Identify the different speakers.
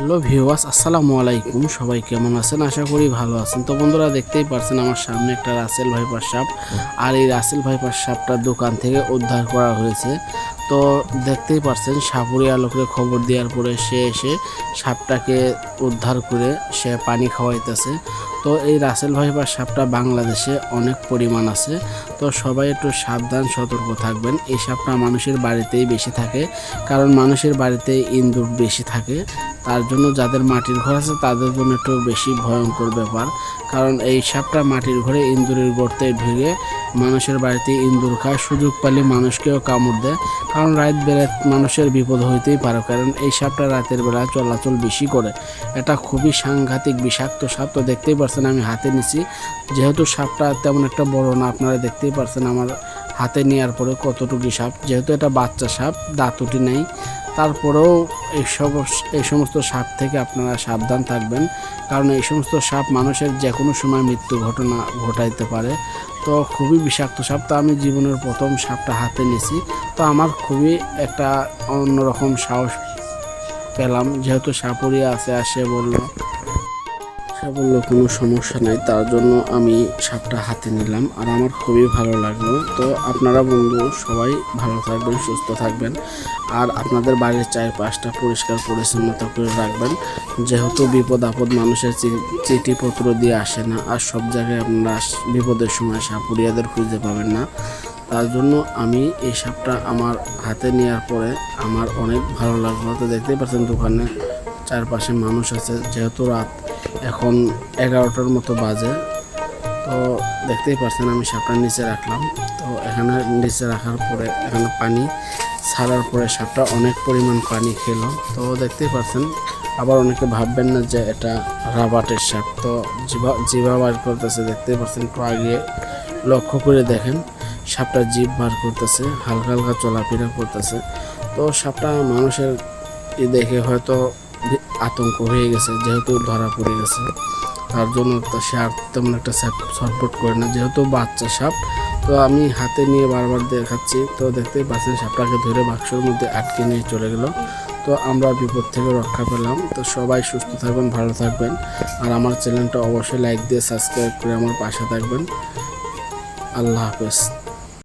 Speaker 1: Hello viewers, আসসালামু আলাইকুম। সবাই কেমন আছেন? আশা করি ভালো আছেন। তো বন্ধুরা, দেখতেই পারছেন আমার সামনে একটা রাসেল ভাইপার সাপ। আর এই রাসেল ভাইপার সাপটা দোকান থেকে উদ্ধার করা হয়েছে। তো দেখতেই পারছেন সাপুরিয়া লোকের খবর দেওয়ার পরে সে এসে সাপটাকে উদ্ধার করে সে পানি খাওয়াইতেছে। তো এই রাসেল ভাইপার সাপটা বাংলাদেশে অনেক পরিমাণ আছে। তো সবাই একটু সাবধান, সতর্ক থাকবেন। এই সাপটা মানুষের বাড়িতেই বেশি থাকে, কারণ মানুষের বাড়িতে ইঁদুর বেশি থাকে। তার জন্য যাদের মাটির ঘর আছে, তাদের জন্য একটু বেশি ভয়ঙ্কর ব্যাপার। কারণ এই সাপটা মাটির ঘরে ইঁদুরের গর্তে ঢুকে মানুষের বাড়িতে ইঁদুর খায়। সুযোগ পেলে মানুষকেও কামড় দেয়। কারণ রাত বেলা মানুষের বিপদ হইতেই পারে, কারণ এই সাপটা রাতের বেলা চলাচল বেশি করে। এটা খুবই সাংঘাতিক বিষাক্ত সাপ, তো দেখতেই পারছেন, আমি হাতে নিছি। যেহেতু সাপটা তেমন একটা বড় না, আপনারা দেখতেই পারছেন আমার হাতে নেওয়ার পরে কতটুকু সাপ। যেহেতু এটা বাচ্চা সাপ, দাঁতুটি নেই, তারপরেও এই সব, এই সমস্ত সাপ থেকে আপনারা সাবধান থাকবেন। কারণ এই সমস্ত সাপ মানুষের যে কোনো সময় মৃত্যু ঘটনা ঘটাইতে পারে। তো খুবই বিষাক্ত সাপ। তো আমি জীবনের প্রথম সাপটা হাতে নিয়েছি তো আমার খুবই একটা অন্যরকম সাহস পেলাম। যেহেতু সাপুরিয়া আছে, আর সে বলল সে বলল কোনো সমস্যা নাই, তার জন্য আমি সাপটা হাতে নিলাম আর আমার খুবই ভালো লাগল। তো আপনারা বন্ধু সবাই ভালো থাকবেন, সুস্থ থাকবেন আর আপনাদের বাড়ির চারপাশটা পরিষ্কার পরিচ্ছন্নতা করে রাখবেন। যেহেতু বিপদ আপদ মানুষের চিঠিপত্র দিয়ে আসে না আর সব জায়গায় আপনারা বিপদের সময় সাপুরিয়াদের খুঁজে পাবেন না। তার জন্য আমি এই সাপটা আমার হাতে নেওয়ার পরে আমার অনেক ভালো লাগল। তো দেখতেই পাচ্ছেন দোকানে চারপাশে মানুষ আছে, যেহেতু রাত এখন এগারোটার মতো বাজে। তো দেখতেই পাচ্ছেন আমি সাপটা নিচে রাখলাম। তো এখানে নিচে রাখার পরে এখানে পানি ছাড়ার পরে সাপটা অনেক পরিমাণ পানি খেলো। তো দেখতেই পাচ্ছেন আবার অনেকে ভাববেন না যে এটা রাবাটের সাপ। তো জিভা বার করতেছে, দেখতেই পাচ্ছেন একটু আগে। লক্ষ্য করে দেখেন, সাপটা জিভ বার করতেছে, হালকা হালকা চলাফেরা করতেছে। তো সাপটা মানুষের দেখে হয়তো আতঙ্ক হয়ে গেছে, যেহেতু ধরা পড়ে গেছে। তার জন্য সে আর তেমন একটা সাপোর্ট করে না। যেহেতু বাচ্চা সাপ, তো আমি হাতে নিয়ে বারবার দেখাচ্ছি। তো দেখতেই পাচ্ছেন, সাপটাকে ধরে বাক্সের মধ্যে আটকে নিয়ে চলে গেল। তো আমরা বিপদ থেকে রক্ষা পেলাম। তো সবাই সুস্থ থাকবেন, ভালো থাকবেন। আর আমার চ্যানেলটা অবশ্যই লাইক দিয়ে সাবস্ক্রাইব করে আমার পাশে থাকবেন। আল্লাহ হাফেজ।